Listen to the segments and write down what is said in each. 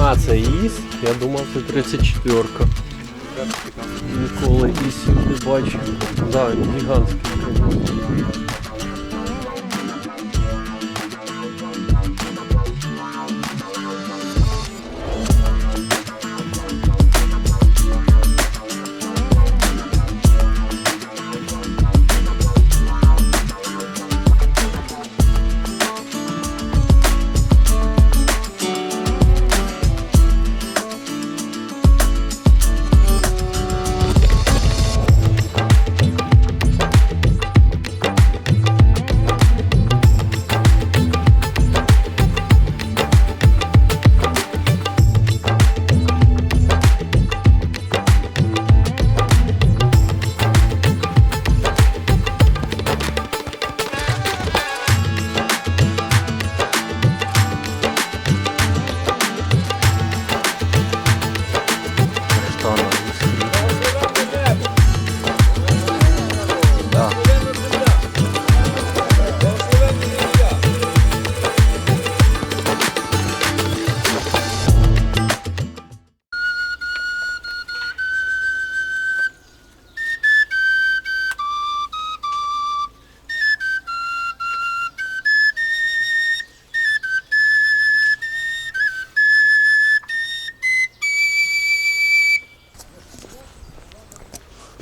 А, це ІС? Я думав, це 34-ка. Ніколи ІСів не бачив. Да, гігантський.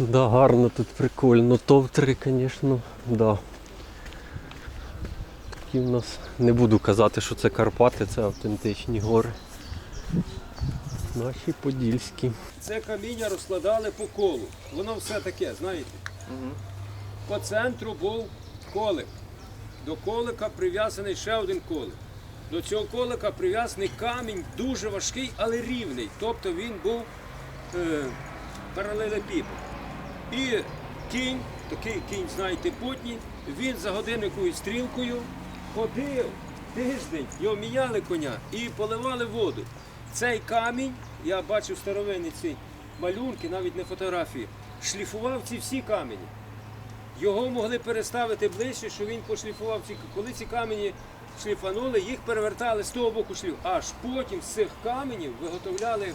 Да, гарно тут прикольно. Товтри, звісно, да. Такі в нас. Не буду казати, що це Карпати, це автентичні гори. Наші подільські. Це каміння розкладали по колу. Воно все таке, знаєте. По центру був колик. До колика прив'язаний ще один колик. До цього колика прив'язаний камінь дуже важкий, але рівний. Тобто він був е, паралелепіпед. І кінь, такий кінь, знаєте, путній, він за годинниковою стрілкою ходив тиждень, його міняли коня і поливали воду. Цей камінь, я бачив старовинні ці малюнки, навіть не фотографії, шліфував ці всі камені. Його могли переставити ближче, що він пошліфував ці. Коли ці камені шліфанули, їх перевертали з того боку шліф. Аж потім з цих каменів виготовляли.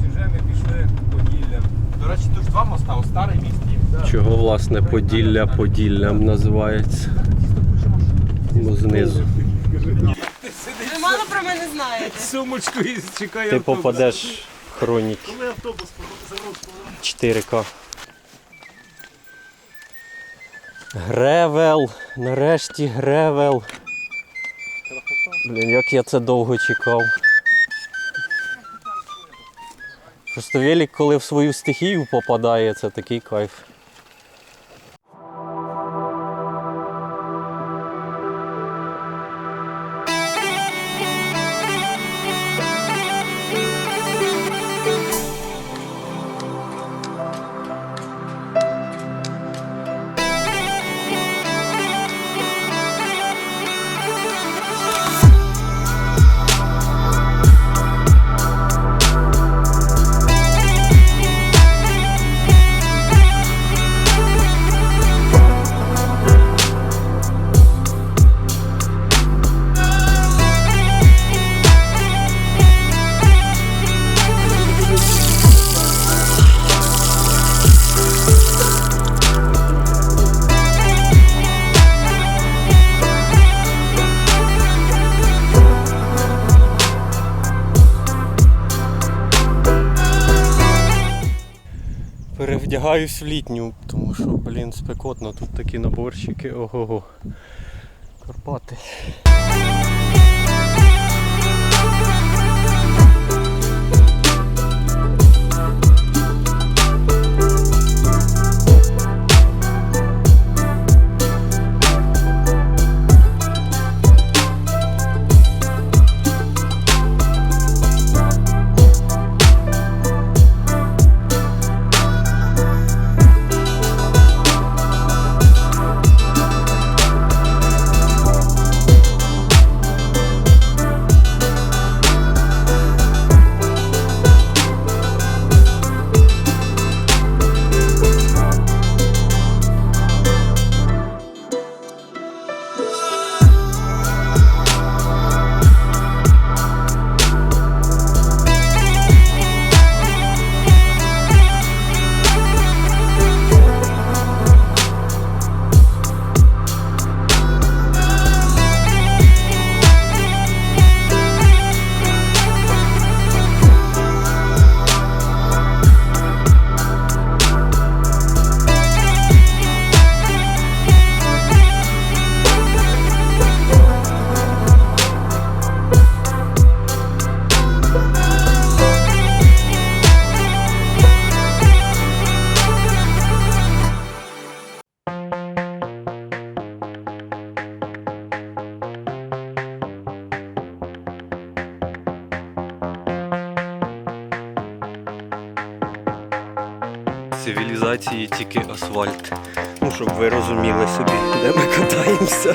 Ось вже ми пішли Поділлям. До речі, тут ж два моста, ось старий міст є. Чого власне Поділля Поділлям називається? Ну, знизу. Ви мало про мене знаєте. Сумочку і чекає Ти попадеш в хроніки. 4К. Гревел. Нарешті гревел. Блін, як я це довго чекав. Просто велик, коли в свою стихію попадає, це такий кайф. Перевдягаюсь в літню, тому що, блін, спекотно. Тут такі наборщики, Ого-го. Карпати. Цивілізації тільки асфальт. Ну, щоб ви розуміли собі, де ми катаємося.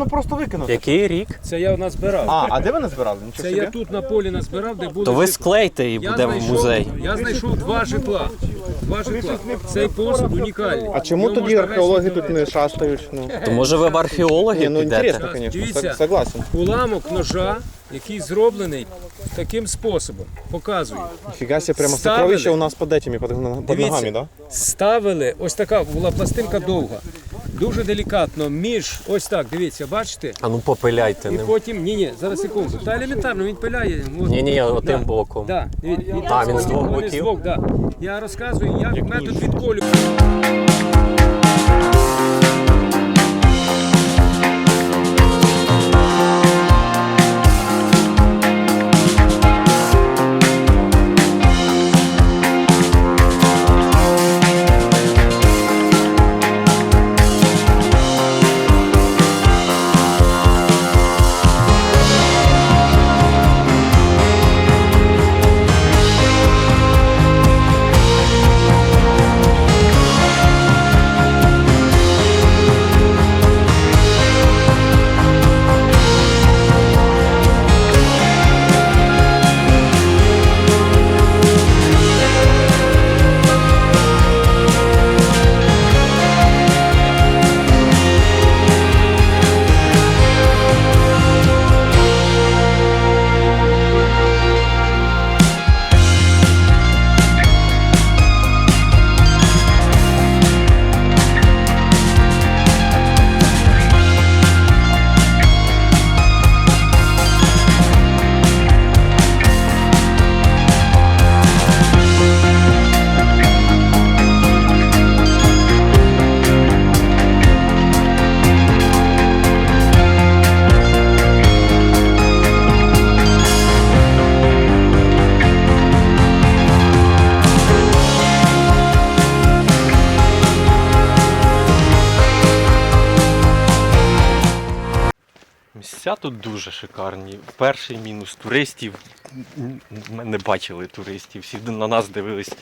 Може, ну просто викинути. Який рік? Це я назбирав. А, а де ви назбирали? Нічого Це собі. я тут на полі назбирав, де були. То ви склейте і Я буде в знайшов- музей. Я знайшов два житла. Два житла. Цей посуд унікальний. А чому Його тоді можна археологи весь тут не шастають? Ну, То може ви в археологи Ні, ну підете? інтересно, Дивіться. звісно. Согласен. Уламок ножа, який зроблений таким способом. Показую. Фіга себе, прямо Ставили. сокровище у нас під этими, під, під Дивіться. ногами, да? Ставили, ось така була пластинка довга. Дуже делікатно, між, ось так, дивіться, бачите? А ну попиляйте І ним. потім, ні, ні, зараз секунду. Та елементарно, він пиляє. от. Ні, ні, отим Да. боком. Да, він, він, А, він з двох вони боків? З двох, да. Я розказую, як метод відколю. Місця тут дуже шикарні. Перший мінус туристів. Ми не бачили туристів. Всі на нас дивились,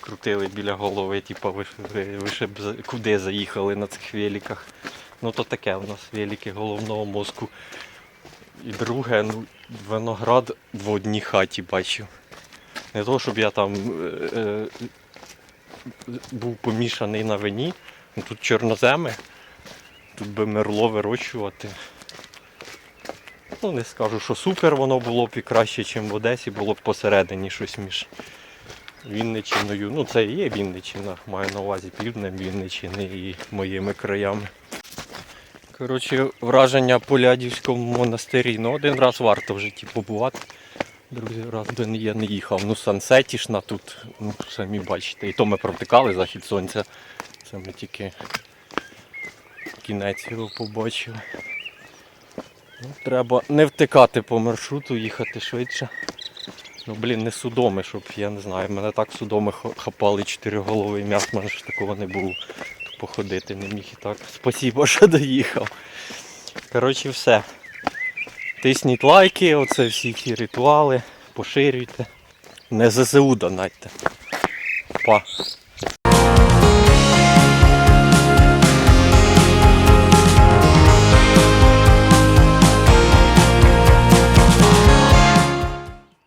крутили біля голови, типу, ви, ви, ви ще б куди заїхали на цих великах. Ну то таке у нас велики головного мозку. І друге, ну, виноград в одній хаті бачив. Не то, щоб я там е, е, був помішаний на вині. Ну, Тут чорноземи, тут би мерло вирощувати. Ну, не скажу, що супер воно було б і краще, ніж в Одесі, було б посередині щось між Вінничиною. Ну, це і є Вінничина, маю на увазі півднем Вінничини і моїми краями. Коротше, враження по Лядівському монастирі. Ну, один раз варто в житті побувати. Другий раз я не їхав. Ну, сансетішна тут, ну, самі бачите. І то ми протикали захід сонця. Це ми тільки кінець його побачили. Ну, треба не втикати по маршруту, їхати швидше. Ну, блін, не судоми, щоб я не знаю. Мене так судоми ха- хапали чотириголовий м'яс, мене ж такого не було. Походити не міг і так. Спасибо, що доїхав. Коротше, все. Тисніть лайки, оце всі ці ритуали, поширюйте. Не ЗСУ донатьте. Па.